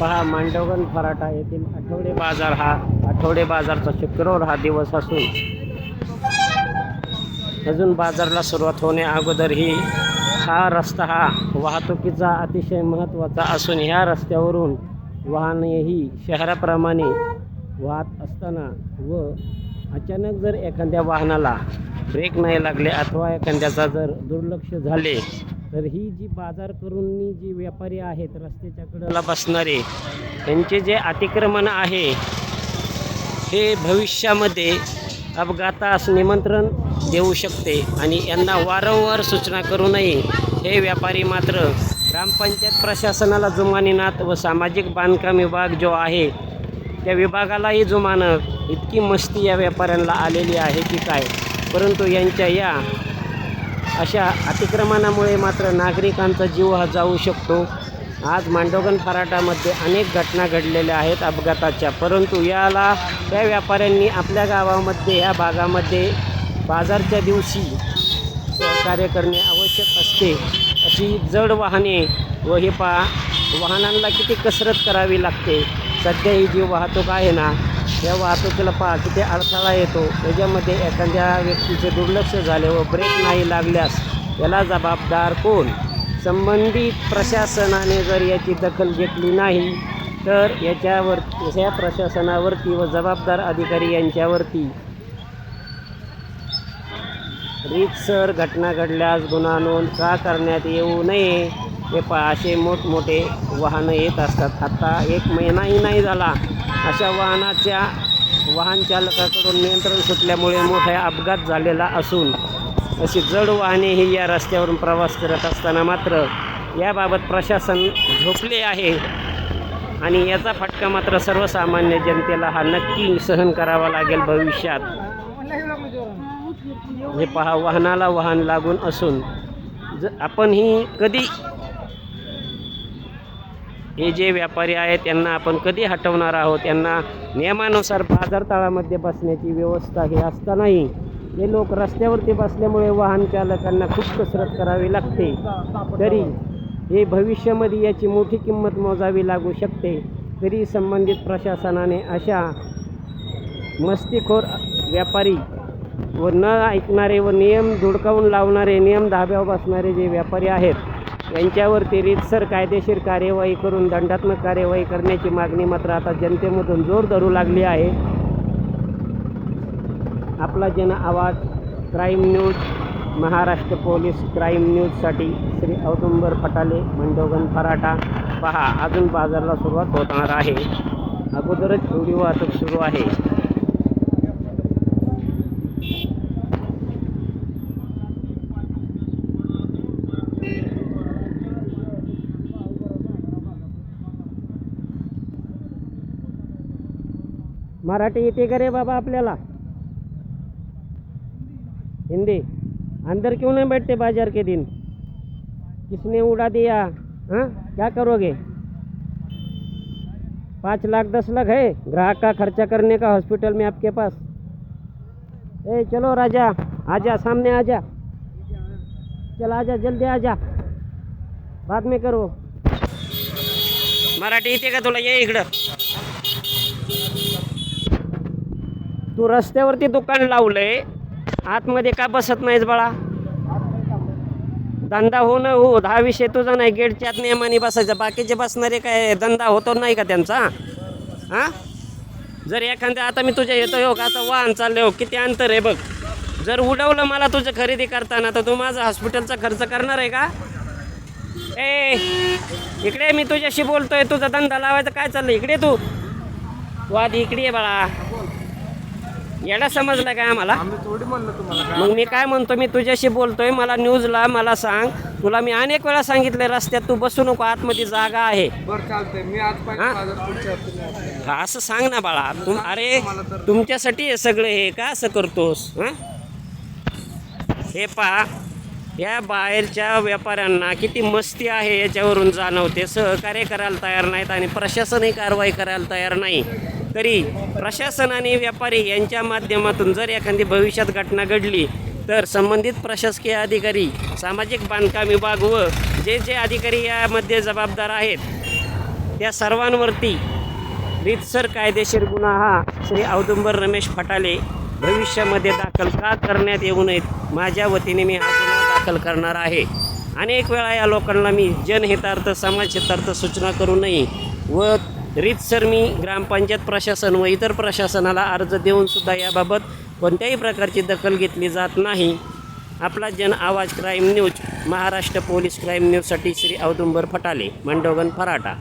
पहा मांडवगण फराटा येथील आठवडे बाजार हा आठवडे बाजारचा शुक्रवार हा दिवस असून अजून बाजारला सुरुवात होण्या अगोदर ही हा रस्ता हा वाहतुकीचा अतिशय महत्त्वाचा असून ह्या रस्त्यावरून वाहनेही शहराप्रमाणे वाहत असताना व अचानक जर एखाद्या वाहनाला ब्रेक नाही लागले अथवा एखाद्याचा जर दुर्लक्ष झाले तर ही जी बाजार करून जी व्यापारी आहेत रस्त्याच्या कडेला बसणारे त्यांचे जे अतिक्रमण आहे हे भविष्यामध्ये अपघातास निमंत्रण देऊ शकते आणि यांना वारंवार सूचना करू नये. हे व्यापारी मात्र ग्रामपंचायत प्रशासनाला जुमानिनात व सामाजिक बांधकाम विभाग जो आहे त्या विभागालाही जुमानं. इतकी मस्ती या व्यापाऱ्यांना आलेली आहे की काय? परंतु यांच्या या अशा अतिक्रमणामुळे मात्र नागरिकांचा जीव हा जाऊ शकतो. आज मांडोगण फराटामध्ये अनेक घटना घडलेल्या आहेत अपघाताच्या. परंतु याला त्या व्यापाऱ्यांनी आपल्या गावामध्ये या भागामध्ये बाजारच्या दिवशी सहकार्य करणे आवश्यक असते. अशी जड वाहने व हे पा वाहनांना किती कसरत करावी लागते. सध्या ही जी वाहतूक आहे ना या वाहतुकीला पहा किती अडथळा येतो. त्याच्यामध्ये एखाद्या व्यक्तीचे दुर्लक्ष झाले व ब्रेक नाही लागल्यास याला जबाबदार कोण? संबंधित प्रशासनाने जर याची दखल घेतली नाही तर याच्यावर या प्रशासनावरती व जबाबदार अधिकारी यांच्यावरती रीतसर घटना घडल्यास गुन्हा नोंद का करण्यात येऊ नये? हे पहा असे मोठमोठे वाहनं येत असतात. आता एक महिनाही नाही झाला. अशा वाहनाच्या वाहन चालकाकडून नियंत्रण सुटल्यामुळे मोठा अपघात झालेला असून अशी जड वाहने ही या रस्त्यावरून प्रवास करत असताना मात्र याबाबत प्रशासन झोपले आहे. आणि याचा फटका मात्र सर्वसामान्य जनतेला हा नक्की सहन करावा लागेल भविष्यात. हे पहा वाहनाला वाहन लागून असून ज आपण ही कधी हे जे व्यापारी आहेत त्यांना आपण कधी हटवणार आहोत? त्यांना नियमानुसार बाजारतळामध्ये बसण्याची व्यवस्था ही असतानाही हे लोक रस्त्यावरती बसल्यामुळे वाहन चालकांना खूप कसरत करावी लागते. तरी हे भविष्यामध्ये याची मोठी किंमत मोजावी लागू शकते. तरी संबंधित प्रशासनाने अशा मस्तीखोर व्यापारी व न ऐकणारे व नियम धुडकावून लावणारे नियम धाब्यावर बसणारे जे व्यापारी आहेत यांच्यावरती रीतसर कायदेशीर कार्यवाही करून दंडात्मक कार्यवाही करण्याची मागणी मात्र आता जनतेमधून जोर धरू लागली आहे. आपला Jan Awaaz crime news Maharashtra police crime न्यूजसाठी श्री औदुंबर पटाले मंडोगन फराटा. पहा अजून बाजारला सुरुवात होणार आहे. अगोदरच एवढी वाहतूक सुरू आहे. मराठी येते का रे बाबा आपल्याला? हिंदी. अंदर क्यों नहीं बैठते बाज़ार के दिन? किसने उड़ा दिया? हाँ? क्या करोगे? पाँच लाख, दस लाख है? ग्राहक का खर्चा करने का हॉस्पिटल में आपके पास। ए, चलो राजा, आजा, सामने आजा। चल, आजा, जल्दी आजा। बाद में करो। मराठी येते का तुला? ये इकडं. तू रस्त्यावरती दुकान लावलंय आतमध्ये का बसत नाहीस बाळा? धंदा हो न हो हा विषय तुझा नाही गेटच्या आत नियमाने बसायचा. बाकीचे बसणारे काय धंदा होतो नाही का त्यांचा? हां? जर एखाद्या आता मी तुझ्या येतो हो का? आता वाहन चालले हो किती अंतर आहे बघ. जर उडवलं मला तुझं खरेदी करताना तर तू माझा हॉस्पिटलचा खर्च करणार आहे का? ए इकडे मी तुझ्याशी बोलतोय तुझा धंदा लावायचा काय चाललं इकडे तू. वाद इकडे बाळा. याला समजलं काय आम्हाला? आम्ही थोडी म्हणलं तुम्हाला मग मी काय म्हणतो मी तुझ्याशी बोलतोय मला न्यूजला मला सांग. तुला मी अनेक वेळा सांगितले रस्त्यात तू बसू नको आतमध्ये जागा आहे. बरं चालतंय. मी आज पाहिजे हा? हा, असं सांग ना बाळा. तुम अरे तुमच्यासाठी हे सगळं हे का असं करतोस हं? हे पहा या बाहेरच्या व्यापाऱ्यांना किती मस्ती आहे याच्यावरून जाणवते. सहकार्य करायला तयार नाहीत आणि प्रशासनही कारवाई करायला तयार नाही. तरी प्रशासन आणि व्यापारी यांच्या माध्यमातून जर एखादी भविष्यात घटना घडली तर संबंधित प्रशासकीय अधिकारी सामाजिक बांधकाम विभाग व जे जे अधिकारी यामध्ये जबाबदार आहेत त्या सर्वांवरती रितसर कायदेशीर गुन्हा हा श्री औदुंबर रमेश फटाले भविष्यामध्ये दाखल का करण्यात येऊ नयेत माझ्या वतीने मी हा गुन्हा दाखल करणार आहे. अनेक वेळा या लोकांना मी जनहितार्थ समाजहितार्थ सूचना करू नये व रीतसर मी ग्रामपंचायत प्रशासन व इतर प्रशासनाला अर्ज देऊनसुद्धा याबाबत कोणत्याही प्रकारची दखल घेतली जात नाही. आपला Jan Awaaz crime news Maharashtra police crime न्यूजसाठी श्री औदुंबर फटाले मंडोगन फराटा.